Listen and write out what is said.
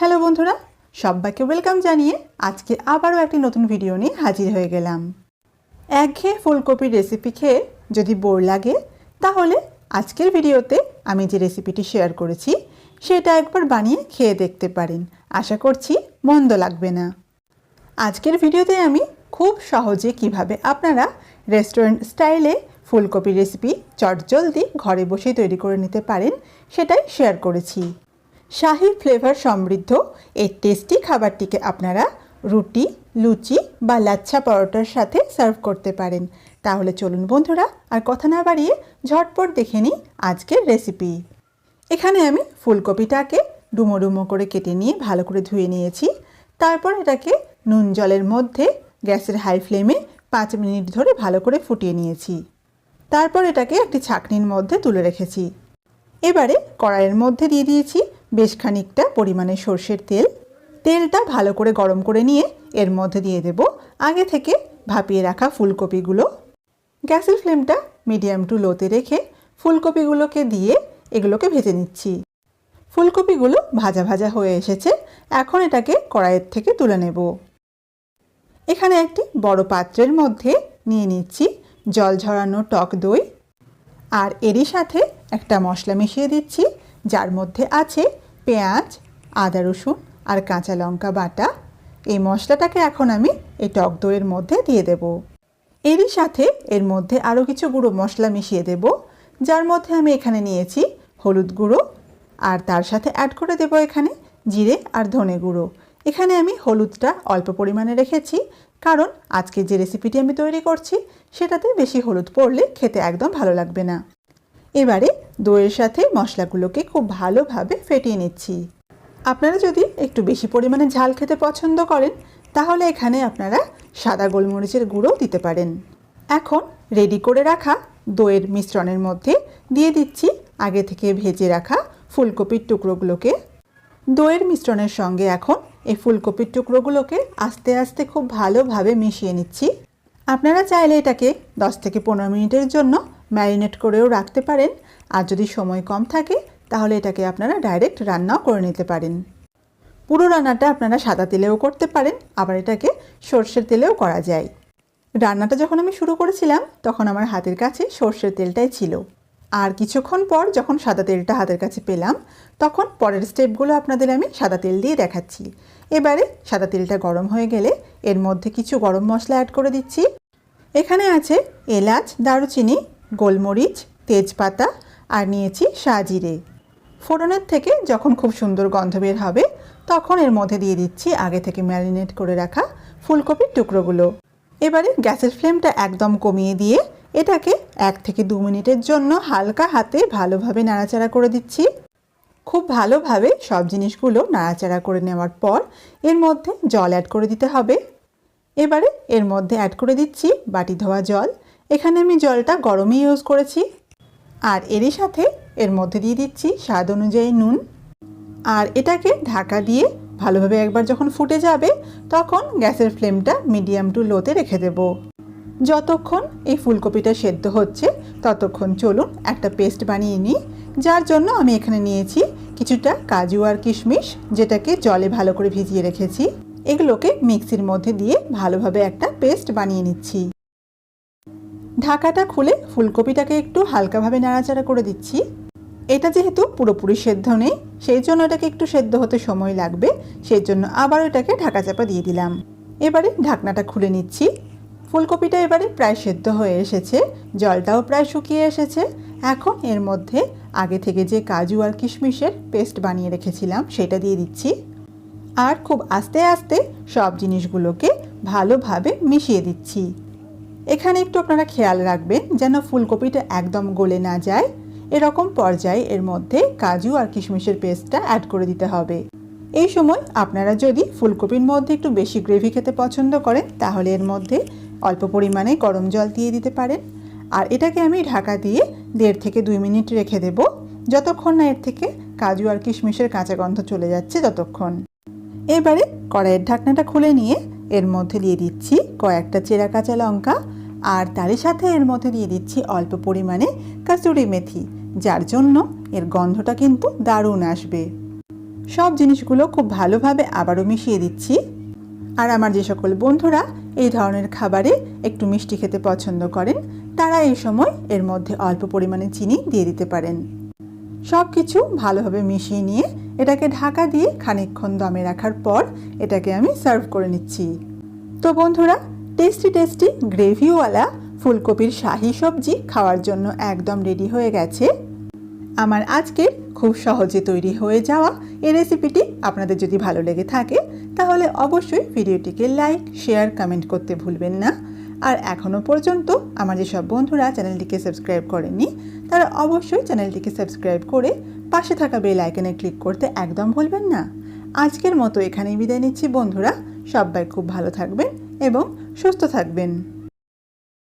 Hello বন্ধুরা, সবাইকে welcome জানিয়ে আজকে আবারও একটি নতুন ভিডিও নিয়ে হাজির হয়ে গেলাম। একঘেয়ে ফুলকপির রেসিপি খেয়ে যদি বোর লাগে, তাহলে আজকের ভিডিওতে আমি যে রেসিপিটি শেয়ার করেছি, সেটা একবার বানিয়ে খেয়ে দেখতে পারেন। আশা করছি মন্দ লাগবে না। আজকের ভিডিওতে আমি খুব সহজে কীভাবে আপনারা রেস্টুরেন্ট স্টাইলে ফুলকপি রেসিপি চটজলদি ঘরে বসেই তৈরি করে নিতে পারেন, সেটাই শেয়ার করেছি। শাহি ফ্লেভার সমৃদ্ধ। এই টেস্টি খাবারটিকে আপনারা রুটি, লুচি বা লাচ্ছা পরোটার সাথে সার্ভ করতে পারেন। তাহলে চলুন বন্ধুরা, আর কথা না বাড়িয়ে ঝটপট দেখে নিই আজকের রেসিপি এখানে আমি ফুলকপিটাকে ডুমো ডুমো করে কেটে নিয়ে ভালো করে ধুয়ে নিয়েছি। তারপর এটাকে নুন জলের মধ্যে গ্যাসের হাই ফ্লেমে পাঁচ মিনিট ধরে ভালো করে ফুটিয়ে নিয়েছি। তারপর এটাকে একটি ছাঁকনির মধ্যে তুলে রেখেছি। এবারে কড়াইয়ের মধ্যে দিয়ে দিয়েছি বেশ খানিকটা পরিমাণে সর্ষের তেল। তেলটা ভালো করে গরম করে নিয়ে এর মধ্যে দিয়ে দেব আগে থেকে ভাপিয়ে রাখা ফুলকপিগুলো। গ্যাসের ফ্লেমটা মিডিয়াম টু লোতে রেখে ফুলকপিগুলোকে দিয়ে এগুলোকে ভেজে নিচ্ছি। ফুলকপিগুলো ভাজা ভাজা হয়ে এসেছে, এখন এটাকে কড়াইয়ের থেকে তুলে নেব। এখানে একটি বড় পাত্রের মধ্যে নিয়ে নিচ্ছি জল ঝরানো টক দই। আর এরই সাথে একটা মশলা মিশিয়ে দিচ্ছি যার মধ্যে আছে পেঁয়াজ, আদা রসুন আর কাঁচা লঙ্কা বাটা। এই মশলাটাকে এখন আমি এই টক দইয়ের মধ্যে দিয়ে দেব। এরই সাথে এর মধ্যে আরও কিছু গুঁড়ো মশলা মিশিয়ে দেব, যার মধ্যে আমি এখানে নিয়েছি হলুদ গুঁড়ো আর তার সাথে অ্যাড করে দেব এখানে জিরে আর ধনে গুঁড়ো। এখানে আমি হলুদটা অল্প পরিমাণে রেখেছি, কারণ আজকে যে রেসিপিটি আমি তৈরি করছি, সেটাতে বেশি হলুদ পড়লে খেতে একদম ভালো লাগবে না। এবারে দইয়ের সাথে মশলাগুলোকে খুব ভালোভাবে ফেটিয়ে নিচ্ছি। আপনারা যদি একটু বেশি পরিমাণে ঝাল খেতে পছন্দ করেন, তাহলে এখানে আপনারা সাদা গোলমরিচের গুঁড়ো দিতে পারেন। এখন রেডি করে রাখা দইয়ের মিশ্রণের মধ্যে দিয়ে দিচ্ছি আগে থেকে ভেজে রাখা ফুলকপির টুকরোগুলোকে। দইয়ের মিশ্রণের সঙ্গে এখন এই ফুলকপির টুকরোগুলোকে আস্তে আস্তে খুব ভালোভাবে মিশিয়ে নিচ্ছি। আপনারা চাইলে এটাকে 10 থেকে পনেরো মিনিটের জন্য ম্যারিনেট করেও রাখতে পারেন। আর যদি সময় কম থাকে, তাহলে এটাকে আপনারা ডাইরেক্ট রান্নাও করে নিতে পারেন। পুরো রান্নাটা আপনারা সাদা তেলেও করতে পারেন, আবার এটাকে সর্ষের তেলেও করা যায়। রান্নাটা যখন আমি শুরু করেছিলাম, তখন আমার হাতের কাছে সর্ষের তেলটাই ছিল। আর কিছুক্ষণ পর যখন সাদা তেলটা হাতের কাছে পেলাম, তখন পরের স্টেপগুলো আপনাদের আমি সাদা তেল দিয়ে দেখাচ্ছি। এবারে সাদা তেলটা গরম হয়ে গেলে এর মধ্যে কিছু গরম মশলা অ্যাড করে দিচ্ছি। এখানে আছে এলাচ, দারুচিনি গোলমরিচ, তেজপাতা আর নিয়েছি সাজিরে। ফোড়নের থেকে যখন খুব সুন্দর গন্ধ বের হবে, তখন এর মধ্যে দিয়ে দিচ্ছি আগে থেকে ম্যারিনেট করে রাখা ফুলকপির টুকরোগুলো। এবারে গ্যাসের ফ্লেমটা একদম কমিয়ে দিয়ে এটাকে এক থেকে দু মিনিটের জন্য হালকা হাতে ভালোভাবে নাড়াচাড়া করে দিচ্ছি। খুব ভালোভাবে সব জিনিসগুলো নাড়াচাড়া করে নেওয়ার পর এর মধ্যে জল অ্যাড করে দিতে হবে। এবারে এর মধ্যে অ্যাড করে দিচ্ছি বাটি ধোয়া জল। এখানে আমি জলটা গরমই ইউজ করেছি। আর এরই সাথে এর মধ্যে দিয়ে দিচ্ছি স্বাদ অনুযায়ী নুন। আর এটাকে ঢাকা দিয়ে ভালোভাবে একবার যখন ফুটে যাবে, তখন গ্যাসের ফ্লেমটা মিডিয়াম টু লোতে রেখে দেব। যতক্ষণ এই ফুলকপিটা সেদ্ধ হচ্ছে, ততক্ষণ চলুন একটা পেস্ট বানিয়ে নিই। যার জন্য আমি এখানে নিয়েছি কিছুটা কাজু আর কিশমিশ, যেটাকে জলে ভালো করে ভিজিয়ে রেখেছি। এগুলোকে মিক্সির মধ্যে দিয়ে ভালোভাবে একটা পেস্ট বানিয়ে নিচ্ছি। ঢাকাটা খুলে ফুলকপিটাকে একটু হালকাভাবে নাড়াচাড়া করে দিচ্ছি। এটা যেহেতু পুরোপুরি সেদ্ধ নেই, সেই জন্য এটাকে একটু সেদ্ধ হতে সময় লাগবে, সেই জন্য আবার এটাকে ঢাকা চাপা দিয়ে দিলাম। এবারে ঢাকনাটা খুলে নিচ্ছি। ফুলকপিটা এবারে প্রায় সেদ্ধ হয়ে এসেছে, জলটাও প্রায় শুকিয়ে এসেছে। এখন এর মধ্যে আগে থেকে যে কাজু আর কিশমিশের পেস্ট বানিয়ে রেখেছিলাম, সেটা দিয়ে দিচ্ছি। আর খুব আস্তে আস্তে সব জিনিসগুলোকে ভালোভাবে মিশিয়ে দিচ্ছি। এখানে একটু আপনারা খেয়াল রাখবেন যেন ফুলকপিটা একদম গলে না যায়। এরকম পর্যায়ে এর মধ্যে কাজু আর কিশমিশের পেস্টটা অ্যাড করে দিতে হবে। এই সময় আপনারা যদি ফুলকপির মধ্যে একটু বেশি গ্রেভি খেতে পছন্দ করেন, তাহলে এর মধ্যে অল্প পরিমাণে গরম জল দিয়ে দিতে পারেন। আর এটাকে আমি ঢাকা দিয়ে দেড় থেকে দুই মিনিট রেখে দেব, যতক্ষণ না এর থেকে কাজু আর কিশমিশের কাঁচা গন্ধ চলে যাচ্ছে ততক্ষণ। এবারে কড়াইয়ের ঢাকনাটা খুলে নিয়ে এর মধ্যে দিয়ে দিচ্ছি কয়েকটা চেরা কাঁচা লঙ্কা আর তারই সাথে এর মধ্যে দিয়ে দিচ্ছি অল্প পরিমাণে কাসুরি মেথি, যার জন্য এর গন্ধটা কিন্তু দারুণ আসবে। সব জিনিসগুলো খুব ভালোভাবে আবারও মিশিয়ে দিচ্ছি। আর আমার যে সকল বন্ধুরা এই ধরনের খাবারে একটু মিষ্টি খেতে পছন্দ করেন, তারা এই সময় এর মধ্যে অল্প পরিমাণে চিনি দিয়ে দিতে পারেন। সব কিছু ভালোভাবে মিশিয়ে নিয়ে এটাকে ঢাকা দিয়ে খানিকক্ষণ দমে রাখার পর এটাকে আমি সার্ভ করে নিচ্ছি। তো বন্ধুরা টেস্টি টেস্টি গ্রেভিওয়ালা ফুলকপির শাহি সবজি খাওয়ার জন্য একদম রেডি হয়ে গেছে। আমার আজকের খুব সহজে তৈরি হয়ে যাওয়া এই রেসিপিটি আপনাদের যদি ভালো লেগে থাকে, তাহলে অবশ্যই ভিডিওটিকে লাইক শেয়ার কমেন্ট করতে ভুলবেন না। আর এখনও পর্যন্ত আমার যেসব বন্ধুরা চ্যানেলটিকে সাবস্ক্রাইব করেননি, তারা অবশ্যই চ্যানেলটিকে সাবস্ক্রাইব করে পাশে থাকা বেল আইকনে ক্লিক করতে একদম ভুলবেন না। আজকের মতো এখানেই বিদায় নিচ্ছি বন্ধুরা, সবাই খুব ভালো থাকবেন এবং সুস্থ থাকবেন।